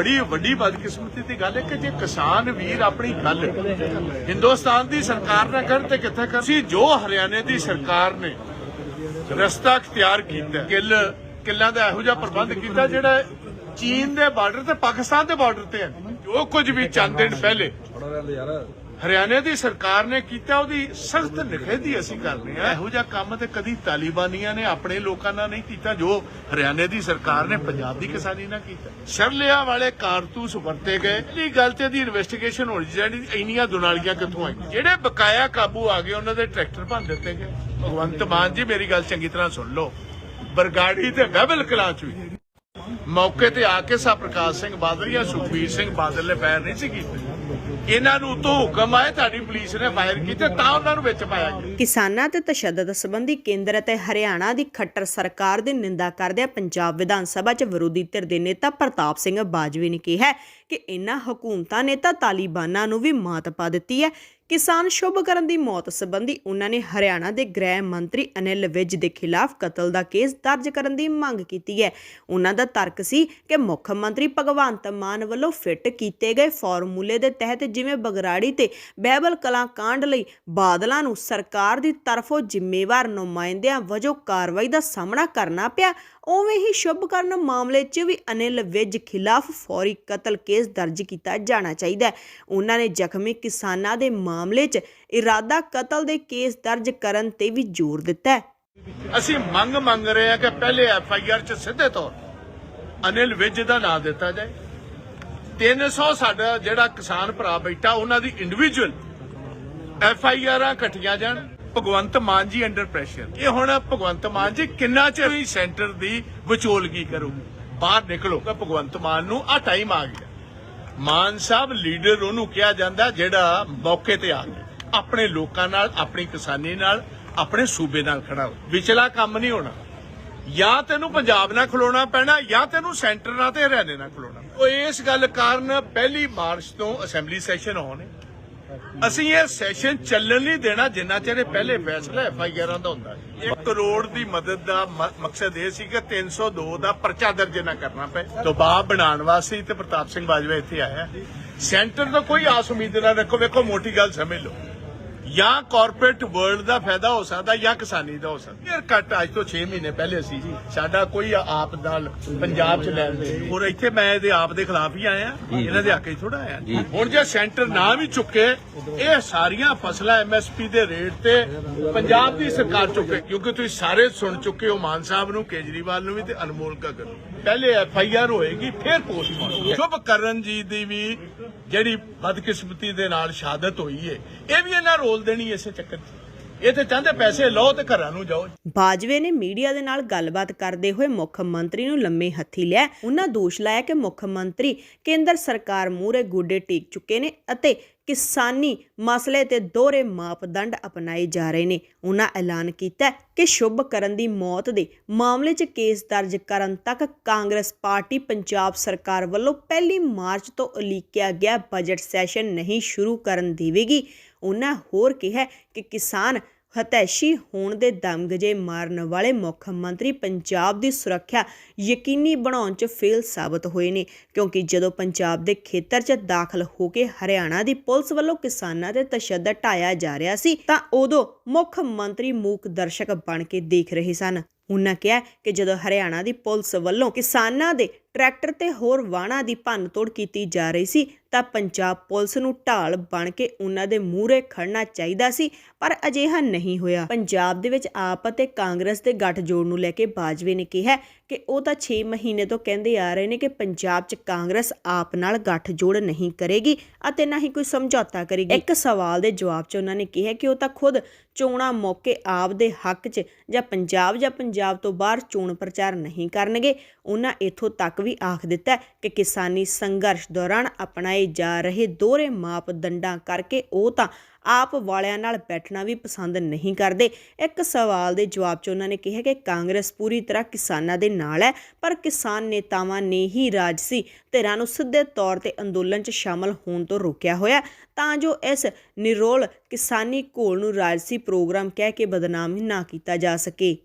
ਬੜੀ ਵੱਡੀ ਬਦਕਿਸਮਤੀ ਦੀ ਗੱਲ ਹੈ ਕਿ ਜੇ ਕਿਸਾਨ ਵੀਰ ਆਪਣੀ ਗੱਲ ਹਿੰਦੁਸਤਾਨ ਦੀ ਸਰਕਾਰ ਨਾਲ ਕਰਨ ਤੇ ਕਿੱਥੇ ਕਰ ਸੀ ਜੋ ਹਰਿਆਣੇ ਦੀ ਸਰਕਾਰ ਨੇ ਰਸਤਾ ਅਖਤਿਆਰ ਕੀਤਾ, ਕਿੱਲ, ਕਿੱਲਾਂ ਦਾ ਇਹੋ ਜਿਹਾ ਪ੍ਰਬੰਧ ਕੀਤਾ ਜਿਹੜਾ ਚੀਨ ਦੇ ਬਾਰਡਰ ਤੇ ਪਾਕਿਸਤਾਨ ਦੇ ਬਾਰਡਰ ਤੇ ਹੈ। ਜੋ ਕੁਝ ਵੀ ਚੰਦ ਦਿਨ ਪਹਿਲੇ ਹਰਿਆਣੇ ਦੀ ਸਰਕਾਰ ਨੇ ਕੀਤਾ, ਉਹਦੀ ਸਖਤ ਨਿਖੇਧੀ ਅਸੀਂ ਕਰਨੀ ਹੈ। ਇਹੋ ਜਿਹਾ ਕੰਮ ਤੇ ਕਦੀ ਤਾਲਿਬਾਨੀਆਂ ਨੇ ਆਪਣੇ ਲੋਕਾਂ ਨਾਲ ਨਹੀਂ ਕੀਤਾ, ਜੋ ਹਰਿਆਣੇ ਦੀ ਸਰਕਾਰ ਨੇ, ਪੰਜਾਬ ਦੀ ਕਿਸਾਨੀ ਨਾਲ ਕੀਤਾ। ਸ਼ਰਲਿਆਂ ਵਾਲੇ ਕਾਰਤੂਸ ਵਰਤੇ ਗਏ। ਇਹ ਗੱਲ ਤੇ ਦੀ ਇਨਵੈਸਟੀਗੇਸ਼ਨ ਹੋਣੀ ਜਿਹੜੀ ਇੰਨੀਆਂ ਦੁਨਾਲੀਆਂ ਕਿੱਥੋਂ ਆਈਆਂ? ਜਿਹੜੇ ਬਕਾਇਆ ਕਾਬੂ ਆ ਗਏ, ਉਹਨਾਂ ਦੇ ਟਰੈਕਟਰ ਭੰਨ ਦਿੱਤੇ ਗਏ। ਭਗਵੰਤ ਮਾਨ ਜੀ, ਮੇਰੀ ਗੱਲ ਚੰਗੀ ਤਰ੍ਹਾਂ ਸੁਣ ਲਓ। ਬਰਗਾੜੀ ਤੇ ਬਹਿਬਲ ਕਲਾਂ ਚ ਵੀ ਮੌਕੇ ਤੇ ਆ ਕੇ ਸਾ ਪ੍ਰਕਾਸ਼ ਸਿੰਘ ਬਾਦਲ ਜਾਂ ਸੁਖਬੀਰ ਸਿੰਘ ਬਾਦਲ ਨੇ ਫਾਇਰ ਨਹੀਂ ਸੀ ਕੀਤੇ। ਇਹਨਾਂ ਨੂੰ ਉਤੋਂ ਹੁਕਮ ਆਏ ਤੁਹਾਡੀ ਪੁਲਿਸ ਨੇ ਫਾਇਰ ਕੀਤੇ, ਤਾਂ ਉਹਨਾਂ ਨੂੰ ਵਿੱਚ ਪਾਇਆ ਗਿਆ। ਕਿਸਾਨਾਂ ਤੇ ਤਸ਼ੱਦਦ ਸੰਬੰਧੀ ਕੇਂਦਰ ਅਤੇ ਹਰਿਆਣਾ ਦੀ ਖੱਟਰ ਸਰਕਾਰ ਦੀ ਨਿੰਦਾ ਕਰਦਿਆਂ ਪੰਜਾਬ ਵਿਧਾਨ ਸਭਾ 'ਚ ਵਿਰੋਧੀ ਧਿਰ ਦੇ ਨੇਤਾ ਪ੍ਰਤਾਪ ਸਿੰਘ ਬਾਜਵਾ ਨੇ ਕਿਹਾ ਕਿ ਇਨ੍ਹਾਂ ਹਕੂਮਤਾਂ ਨੇ ਤਾਂ ਤਾਲਿਬਾਨਾਂ ਨੂੰ ਵੀ ਮਾਤ ਪਾ ਦਿੱਤੀ ਹੈ। ਕਿਸਾਨ ਸ਼ੁਭਕਰਨ ਦੀ ਮੌਤ ਸੰਬੰਧੀ ਉਹਨਾਂ ਨੇ ਹਰਿਆਣਾ ਦੇ ਗ੍ਰਹਿ ਮੰਤਰੀ ਅਨਿਲ ਵਿਜ ਦੇ ਖਿਲਾਫ ਕਤਲ ਦਾ ਕੇਸ ਦਰਜ ਕਰਨ ਦੀ ਮੰਗ ਕੀਤੀ ਹੈ। ਉਹਨਾਂ ਦਾ ਤਰਕ ਸੀ ਕਿ ਮੁੱਖ ਮੰਤਰੀ ਭਗਵੰਤ ਮਾਨ ਵੱਲੋਂ ਫਿੱਟ ਕੀਤੇ ਗਏ ਫਾਰਮੂਲੇ ਦੇ ਤਹਿਤ ਜਿਵੇਂ ਬਗਰਾੜੀ ਤੇ ਬਹਿਬਲ ਕਲਾਂ ਕਾਂਡ ਲਈ ਬਾਦਲਾਂ ਨੂੰ ਸਰਕਾਰ ਦੀ ਤਰਫੋਂ ਜ਼ਿੰਮੇਵਾਰ ਨੁਮਾਇੰਦਿਆਂ ਵਜੋਂ ਕਾਰਵਾਈ ਦਾ ਸਾਹਮਣਾ ਕਰਨਾ ਪਿਆ, ਉਵੇਂ ਹੀ ਸ਼ੁਭਕਰਨ ਮਾਮਲੇ 'ਚ ਵੀ ਅਨਿਲ ਵਿਜ ਖਿਲਾਫ ਫੌਰੀ ਕਤਲ ਕੇਸ ਦਰਜ ਕੀਤਾ ਜਾਣਾ ਚਾਹੀਦਾ ਹੈ। ਉਹਨਾਂ ਨੇ ਜ਼ਖਮੀ ਕਿਸਾਨਾਂ ਦੇ ਮਾਮਲੇ 'ਚ ਇਰਾਦਾ ਕਤਲ ਦੇ ਕੇਸ ਦਰਜ ਕਰਨ ਤੇ ਵੀ ਜ਼ੋਰ ਦਿੱਤਾ ਹੈ। ਅਸੀਂ ਮੰਗ ਮੰਗ ਰਹੇ ਹਾਂ ਕਿ ਪਹਿਲੇ ਐਫ ਆਈ ਆਰ ਚ ਸਿੱਧੇ ਤੌਰ ਅਨਿਲ ਵਿਜ ਦਾ ਨਾਮ ਦਿੱਤਾ ਜਾਏ। 300 ਸਾਡਾ ਜਿਹੜਾ ਕਿਸਾਨ ਭਰਾ ਬੈਠਾ, ਉਹਨਾਂ ਦੀ ਇੰਡੀਵਿਜੂਅਲ ਐਫ ਆਈ ਆਰਾਂ ਕੱਟੀਆਂ ਜਾਣ। ਭਗਵੰਤ ਮਾਨ ਜੀ ਅੰਡਰ ਪ੍ਰੈਸ਼ਰ ਇਹ ਹੁਣ ਭਗਵੰਤ ਮਾਨ ਜੀ ਕਿੰਨਾ ਚਿਰ ਹੀ ਸੈਂਟਰ ਦੀ ਵਿਚੋਲਗੀ ਕਰੂ ਬਾਹਰ ਨਿਕਲੋ ਭਗਵੰਤ ਮਾਨ ਨੂੰ ਆ ਟਾਈਮ ਆ ਗਿਆ। ਮਾਨ ਸਾਹਿਬ ਲੀਡਰ ਉਹਨੂੰ ਕਿਹਾ ਜਾਂਦਾ ਜਿਹੜਾ ਮੌਕੇ ਤੇ ਆ ਗਿਆ। ਆਪਣੇ ਲੋਕਾਂ ਨਾਲ, ਆਪਣੀ ਕਿਸਾਨੀ ਨਾਲ, ਆਪਣੇ ਸੂਬੇ ਨਾਲ ਖੜਾ ਹੋ। ਵਿਚਲਾ ਕੰਮ ਨਹੀਂ ਹੋਣਾ। ਜਾਂ ਤੈਨੂੰ ਪੰਜਾਬ ਨਾਲ ਖਲੋਣਾ ਪੈਣਾ, ਜਾਂ ਤੈਨੂੰ ਸੈਂਟਰ ਨਾਲ ਤੇ ਹਰਿਆਣੇ ਨਾਲ ਖਲੋਣਾ ਉਹ ਇਸ ਗੱਲ ਕਾਰਨ ਪਹਿਲੀ ਮਾਰਚ ਤੋਂ ਅਸੈਂਬਲੀ ਸੈਸ਼ਨ ਹੋਣੇ ਅਸੀਂ ਇਹ ਸੈਸ਼ਨ ਚੱਲਣ ਨਹੀਂ ਦੇਣਾ ਜਿੰਨਾ ਚਿਰ ਇਹ ਪਹਿਲੇ ਫੈਸਲਾ ਐਫ ਆਈ ਆਰਾਂ ਦਾ ਹੁੰਦਾ 1 ਕਰੋੜ ਦੀ ਮਦਦ ਦਾ ਮਕਸਦ ਇਹ ਸੀ ਕਿ 302 ਦਾ ਪਰਚਾ ਦਰਜ ਨਾ ਕਰਨਾ ਪਏ। ਦਬਾਅ ਬਣਾਉਣ ਵਾਸਤੇ ਤੇ ਪ੍ਰਤਾਪ ਸਿੰਘ ਬਾਜਵਾ ਇੱਥੇ ਆਇਆ। ਸੈਂਟਰ ਤੋਂ ਕੋਈ ਆਸ ਉਮੀਦ ਨਾ ਰੱਖੋ, ਵੇਖੋ, ਮੋਟੀ ਗੱਲ ਸਮਝ ਲਓ। ਜਾਂ ਕਾਰਪੋਰੇਟ ਵਰਲਡ ਦਾ ਫਾਇਦਾ ਹੋ ਸਕਦਾ ਜਾਂ ਕਿਸਾਨੀ ਦਾ ਹੋ ਸਕਦਾ। ਯਾਰ ਕੱਟ ਅੱਜ ਤੋਂ 6 ਮਹੀਨੇ ਪਹਿਲੇ ਸੀ ਜੀ ਸਾਡਾ ਕੋਈ ਆਪ ਨਾਲ ਪੰਜਾਬ ਚ ਲੈਣ ਦੇ ਹੋਰ ਇੱਥੇ ਮੈਂ ਇਹਦੇ ਆਪ ਦੇ ਖਿਲਾਫ ਹੀ ਆਇਆ ਇਹਨਾਂ ਦੇ ਹੱਕ 'ਚ ਥੋੜਾ ਆਇਆ। ਹੁਣ ਜੇ ਸੈਂਟਰ ਨਾ ਵੀ ਚੁੱਕੇ ਇਹ ਸਾਰੀਆਂ ਫਸਲਾਂ ਐਮਐਸਪੀ ਦੇ ਰੇਟ ਤੇ ਪੰਜਾਬ ਦੀ ਸਰਕਾਰ ਚੁੱਕੇ। ਕਿਉਂਕਿ ਤੁਸੀਂ ਸਾਰੇ ਸੁਣ ਚੁੱਕੇ ਹੋ ਮਾਨ ਸਾਹਿਬ ਨੂੰ ਕੇਜਰੀਵਾਲ ਨੂੰ ਵੀ ਤੇ ਅਨਮੋਲ ਕਗਰ ਨੂੰ। ਪਹਿਲੇ ਐਫ ਆਈ ਆਰ ਹੋਏਗੀ, ਫਿਰ ਪੋਸਟਮਾਰਟਮ ਸ਼ੁਭ ਕਰਨ ਜੀ ਦੀ ਵੀ ਜਿਹੜੀ ਬਦਕਿਸਮਤੀ ਦੇ ਨਾਲ ਸ਼ਹਾਦਤ ਹੋਈ ਏ, ਇਹ ਵੀ ਇਹਨਾਂ ਰੋਲ ਦੇਣੀ ਇਸੇ ਚੱਕਰ 'ਚ। ਇਹ ਤੇ ਚਾਹੁੰਦੇ ਪੈਸੇ ਲਓ ਤੇ ਘਰਾਂ ਨੂੰ ਜਾਓ। ਬਾਜਵੇ ਨੇ ਮੀਡੀਆ ਦੇ ਨਾਲ ਗੱਲਬਾਤ ਕਰਦੇ ਹੋਏ ਮੁੱਖ ਮੰਤਰੀ ਨੂੰ ਲੰਮੇ ਹੱਥੀ ਲਿਆ। ਉਹਨਾਂ ਦੋਸ਼ ਲਾਇਆ ਕਿ ਮੁੱਖ ਮੰਤਰੀ ਕੇਂਦਰ ਸਰਕਾਰ ਮੂਹਰੇ ਗੋਡੇ ਟੇਕ ਚੁੱਕੇ ਨੇ ਅਤੇ ਕਿਸਾਨੀ ਮਸਲੇ ਤੇ ਦੋਹਰੇ ਮਾਪਦੰਡ ਅਪਣਾਏ ਜਾ ਰਹੇ ਨੇ। ਉਹਨਾਂ ਐਲਾਨ ਕੀਤਾ ਕਿ ਸ਼ੁਭ ਕਰਨ ਦੀ ਮੌਤ ਦੇ ਮਾਮਲੇ 'ਚ ਕੇਸ ਦਰਜ ਕਰਨ ਤੱਕ ਕਾਂਗਰਸ ਪਾਰਟੀ ਪੰਜਾਬ ਸਰਕਾਰ ਵੱਲੋਂ ਪਹਿਲੀ ਮਾਰਚ ਤੋਂ ਉਲੀਕਿਆ ਗਿਆ ਬਜਟ ਸੈਸ਼ਨ ਨਹੀਂ ਸ਼ੁਰੂ ਕਰਨ ਦੇਵੇਗੀ। ਉਹਨਾਂ ਹੋਰ ਕਿਹਾ ਕਿ ਕਿਸਾਨ ਹਤੈਸ਼ੀ ਹੋਣ ਦੇ ਦਮਗਜੇ ਮਾਰਨ ਵਾਲੇ ਮੁੱਖ ਮੰਤਰੀ ਪੰਜਾਬ ਦੀ ਸੁਰੱਖਿਆ ਯਕੀਨੀ ਬਣਾਉਣ 'ਚ ਫੇਲ ਸਾਬਤ ਹੋਏ ਨੇ, ਕਿਉਂਕਿ ਜਦੋਂ ਪੰਜਾਬ ਦੇ ਖੇਤਰ 'ਚ ਦਾਖਲ ਹੋ ਕੇ ਹਰਿਆਣਾ ਦੀ ਪੁਲਿਸ ਵੱਲੋਂ ਕਿਸਾਨਾਂ ਤੇ ਤਸ਼ੱਦਦ ਢਾਇਆ ਜਾ ਰਿਹਾ ਸੀ, ਤਾਂ ਉਦੋਂ ਮੁੱਖ ਮੰਤਰੀ ਮੂਕ ਦਰਸ਼ਕ ਬਣ ਕੇ ਦੇਖ ਰਹੇ ਸਨ। ਉਹਨਾਂ ਕਿਹਾ ਕਿ ਜਦੋਂ ਹਰਿਆਣਾ ਦੀ ਪੁਲਿਸ ਵੱਲੋਂ ਕਿਸਾਨਾਂ ਦੇ ਟਰੈਕਟਰ ਤੇ ਹੋਰ ਵਾਹਨਾਂ ਦੀ ਭੰਨਤੋੜ ਕੀਤੀ ਜਾ ਰਹੀ ਸੀ, ਤਾਂ ਪੰਜਾਬ ਪੁਲਿਸ ਨੂੰ ਢਾਲ ਬਣ ਕੇ ਉਹਨਾਂ ਦੇ ਮੂਹਰੇ ਖੜਨਾ ਚਾਹੀਦਾ ਸੀ, ਪਰ ਅਜਿਹਾ ਨਹੀਂ ਹੋਇਆ। ਪੰਜਾਬ ਦੇ ਵਿੱਚ ਆਪ ਅਤੇ ਕਾਂਗਰਸ ਦੇ ਗੱਠਜੋੜ ਨੂੰ ਲੈ ਕੇ ਬਾਜਵੇ ਨੇ ਕਿਹਾ ਕਿ ਉਹ ਤਾਂ 6 ਮਹੀਨੇ ਤੋਂ ਕਹਿੰਦੇ ਆ ਰਹੇ ਨੇ ਕਿ ਪੰਜਾਬ 'ਚ ਕਾਂਗਰਸ ਆਪ ਨਾਲ ਗੱਠਜੋੜ ਨਹੀਂ ਕਰੇਗੀ ਅਤੇ ਨਾ ਹੀ ਕੋਈ ਸਮਝੌਤਾ ਕਰੇਗੀ। ਇੱਕ ਸਵਾਲ ਦੇ ਜਵਾਬ 'ਚ ਉਹਨਾਂ ਨੇ ਕਿਹਾ ਕਿ ਉਹ ਤਾਂ ਖੁਦ ਚੋਣਾਂ ਮੌਕੇ ਆਪ ਦੇ ਹੱਕ 'ਚ ਜਾਂ ਪੰਜਾਬ ਜਾਂ ਪੰਜਾਬ ਤੋਂ ਬਾਹਰ ਚੋਣ ਪ੍ਰਚਾਰ ਨਹੀਂ ਕਰਨਗੇ, ਉਹਨਾਂ ਇੱਥੋਂ ਤੱਕ ਤੱਕ ਵੀ ਆਖ ਦਿੱਤਾ ਕਿ ਕਿਸਾਨੀ ਸੰਘਰਸ਼ ਦੌਰਾਨ ਅਪਣਾਏ ਜਾ ਰਹੇ ਦੋਹਰੇ ਮਾਪਦੰਡਾਂ ਕਰਕੇ ਉਹ ਤਾਂ ਆਪ ਵਾਲਿਆਂ ਨਾਲ ਬੈਠਣਾ ਵੀ ਪਸੰਦ ਨਹੀਂ ਕਰਦੇ। ਇੱਕ ਸਵਾਲ ਦੇ ਜਵਾਬ 'ਚ ਉਹਨਾਂ ਨੇ ਕਿਹਾ ਕਿ ਕਾਂਗਰਸ ਪੂਰੀ ਤਰ੍ਹਾਂ ਕਿਸਾਨਾਂ ਦੇ ਨਾਲ ਹੈ, ਪਰ ਕਿਸਾਨ ਨੇਤਾਵਾਂ ਨੇ ਹੀ ਰਾਜਸੀ ਧਿਰਾਂ ਨੂੰ ਸਿੱਧੇ ਤੌਰ ਤੇ ਅੰਦੋਲਨ 'ਚ ਸ਼ਾਮਲ ਹੋਣ ਤੋਂ ਰੋਕਿਆ ਹੋਇਆ। ਤਾਂ ਜੋ ਇਸ ਨਿਰੋਲ ਕਿਸਾਨੀ ਘੋਲ ਨੂੰ ਰਾਜਸੀ ਪ੍ਰੋਗਰਾਮ ਕਹਿ ਕੇ ਬਦਨਾਮ ਨਾ ਕੀਤਾ ਜਾ ਸਕੇ।